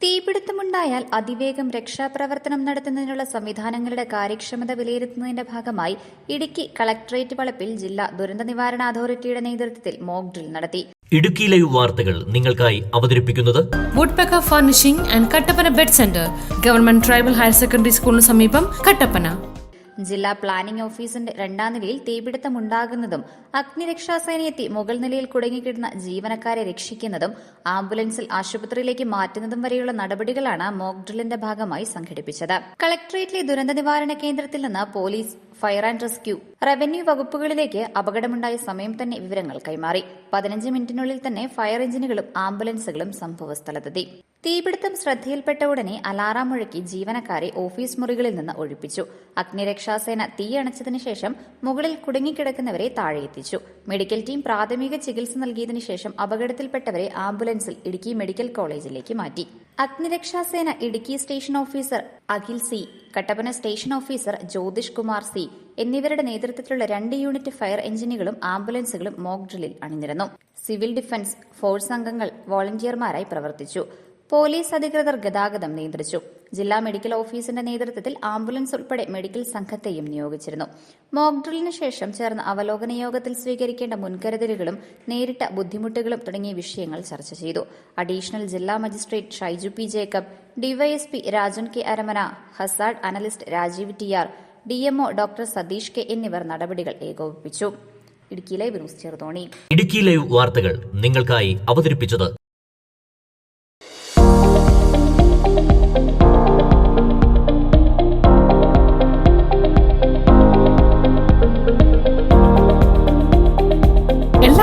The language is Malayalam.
തീപിടുത്തമുണ്ടായാൽ അതിവേഗം രക്ഷാപ്രവർത്തനം നടത്തുന്നതിനുള്ള സംവിധാനങ്ങളുടെ കാര്യക്ഷമത വിലയിരുത്തുന്നതിന്റെ ഭാഗമായി ഇടുക്കി കളക്ടറേറ്റ് വളപ്പിൽ ജില്ലാ ദുരന്ത നിവാരണ അതോറിറ്റിയുടെ നേതൃത്വത്തിൽ മോക്ക് ഡ്രിൽ നടത്തി. ഇടുക്കി ലൈവ് വാർത്തകൾ നിങ്ങൾക്കായി അവതരിപ്പിക്കുന്നത് woodpecker furnishing and Kattappana bed centre government tribal higher secondary സ്കൂളിന് സമീപം കട്ടപ്പന. ജില്ലാ പ്ലാനിംഗ് ഓഫീസിന്റെ രണ്ടാം നിലയിൽ തീപിടുത്തമുണ്ടാകുന്നതും അഗ്നിരക്ഷാസേനയെത്തി മുകൾ നിലയിൽ കുടുങ്ങിക്കിടന്ന ജീവനക്കാരെ രക്ഷിക്കുന്നതും ആംബുലൻസിൽ ആശുപത്രിയിലേക്ക് മാറ്റുന്നതും വരെയുള്ള നടപടികളാണ് മോക്ഡ്രില്ലിന്റെ ഭാഗമായി സംഘടിപ്പിച്ചത്. കളക്ടറേറ്റിലെ ദുരന്ത നിവാരണ കേന്ദ്രത്തിൽ നിന്ന് police fire and rescue. Revenue വകുപ്പുകളിലേക്ക് അപകടമുണ്ടായ സമയം തന്നെ വിവരങ്ങൾ കൈമാറി. പതിനഞ്ച് മിനിറ്റിനുള്ളിൽ തന്നെ ഫയർ എഞ്ചിനുകളും ആംബുലൻസുകളും സംഭവസ്ഥലത്തെത്തി തീപിടുത്തം ശ്രദ്ധയിൽപ്പെട്ട ഉടനെ അലാറാം മുഴക്കി ജീവനക്കാരെ ഓഫീസ് മുറികളിൽ നിന്ന് ഒഴിപ്പിച്ചു. അഗ്നിരക്ഷാസേന തീയണച്ചതിനു ശേഷം മുകളിൽ കുടുങ്ങിക്കിടക്കുന്നവരെ താഴെയെത്തിച്ചു. മെഡിക്കൽ ടീം പ്രാഥമിക ചികിത്സ നൽകിയതിനു ശേഷം അപകടത്തിൽപ്പെട്ടവരെ ആംബുലൻസിൽ ഇടുക്കി മെഡിക്കൽ കോളേജിലേക്ക് മാറ്റി. അഗ്നിരക്ഷാസേന Idukki station officer Akhil C Kattappana station officer Jyothish Kumar C എന്നിവരുടെ നേതൃത്വത്തിലുള്ള രണ്ട് യൂണിറ്റ് ഫയർ എഞ്ചിനുകളും ആംബുലൻസുകളും മോക്ക് ഡ്രില്ലിൽ അണിനിരന്നു. സിവിൽ ഡിഫൻസ് ഫോഴ്സ് അംഗങ്ങൾ വോളണ്ടിയർമാരായി പ്രവർത്തിച്ചു. പോലീസ് അധികൃതർ ഗതാഗതം നിയന്ത്രിച്ചു. ജില്ലാ മെഡിക്കൽ ഓഫീസിന്റെ നേതൃത്വത്തിൽ ആംബുലൻസ് ഉൾപ്പെടെ മെഡിക്കൽ സംഘത്തെയും നിയോഗിച്ചിരുന്നു. മോക്ക് ഡ്രില്ലിന് ശേഷം ചേർന്ന അവലോകന യോഗത്തിൽ സ്വീകരിക്കേണ്ട മുൻകരുതലുകളും നേരിട്ട ബുദ്ധിമുട്ടുകളും തുടങ്ങിയ വിഷയങ്ങൾ ചർച്ച ചെയ്തു. അഡീഷണൽ ജില്ലാ magistrate Shaiju P Jacob DYSP Rajan K Aramana hazard analyst Rajeev T R DMO doctor Satheesh K എന്നിവർ നടപടികൾ ഏകോപിപ്പിച്ചു. Idukki live news Cheruthoni. Idukki live വാർത്തകൾ നിങ്ങൾക്കായി അവതരിപ്പിച്ചത്